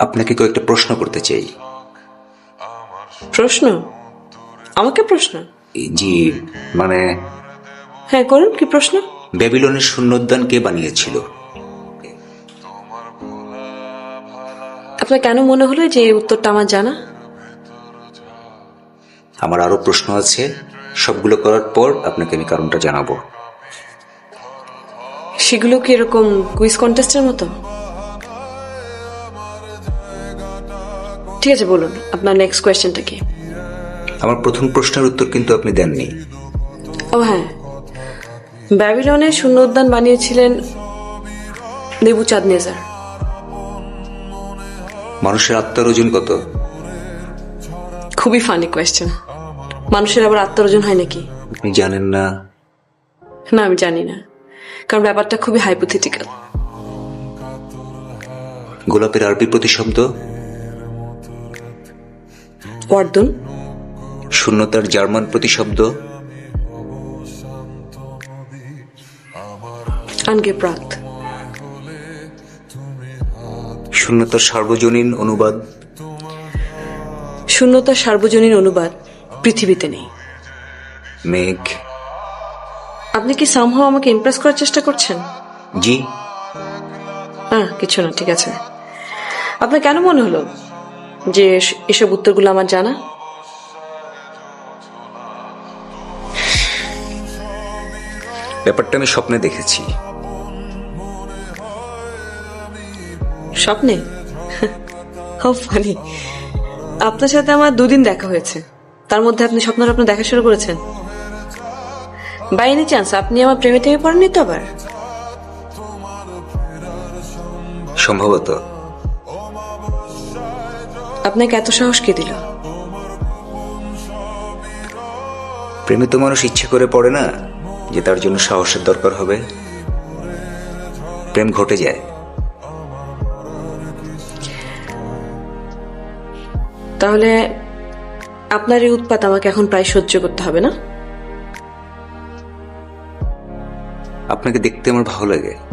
আপনাকে কয়েকটা প্রশ্ন করতে চাই। প্রশ্ন? আমাকে প্রশ্ন? জি মানে হ্যাঁ করুন কি প্রশ্ন? ব্যাবিলনের শূন্যোদ্যান কে বানিয়েছিল? আপনার কেন মনে হলো যে উত্তরটা আমার জানা? আমার আরও প্রশ্ন আছে। সবগুলো করার পর আপনাকে আমি কারণটা জানাব। সেগুলো কি এরকম কুইজ কন্টেস্টের মতো? ঠিক আছে বলুন আপনার নেক্সট কোয়েশ্চেনটা কি? আমার প্রথম প্রশ্নের উত্তর কিন্তু আপনি দেননি। ও হ্যাঁ। ব্যাবিলনে শূন্য উদ্যান বানিয়েছিলেন নেবুচাঁদ নেজার মানুষের আত্মার ওজন কত? খুবই ফানি কোয়েশ্চেন মানুষের আবার আত্মরোজন হয় নাকি? আপনি জানেন না? না আমি জানি না। কারণ ব্যাপারটা খুবই হাইপোথেটিক্যাল গোলাপের আরবি প্রতিশব্দ? ওয়ার্দন শূন্যতার জার্মান প্রতিশব্দ। আনগেপ্রাত। শূন্যতার সার্বজনীন অনুবাদ। শূন্যতার সার্বজনীন অনুবাদ পৃথিবীতে নেই। মেঘ। আপনি কি সামহাও আমাকে ইমপ্রেস করার চেষ্টা করছেন? জি। হ্যাঁ কিছু না ঠিক আছে। আপনার কেন মনে হলো? যে এসব উত্তরগুলো আমার জানা? ব্যাপারটা আমি স্বপ্নে দেখেছি। স্বপ্নে? ফানি আপনার সাথে আমার দুদিন দেখা হয়েছে। তার মধ্যে আপনি স্বপ্ন স্বপ্ন দেখা শুরু করেছেন। বাই এনি চান্স আপনি আমার প্রেমে টেমে পড়েননি তো আবার? সম্ভবত। আপনাকে এত সাহস কে দিল? প্রেমে তো মানুষ ইচ্ছে করে পড়ে না যে তার জন্য সাহসের দরকার হবে। প্রেম ঘটে যায়। তাহলে আপনার এই উৎপাত আমাকে এখন প্রায় সহ্য করতে হবে না? আপনাকে দেখতে আমার ভালো লাগে।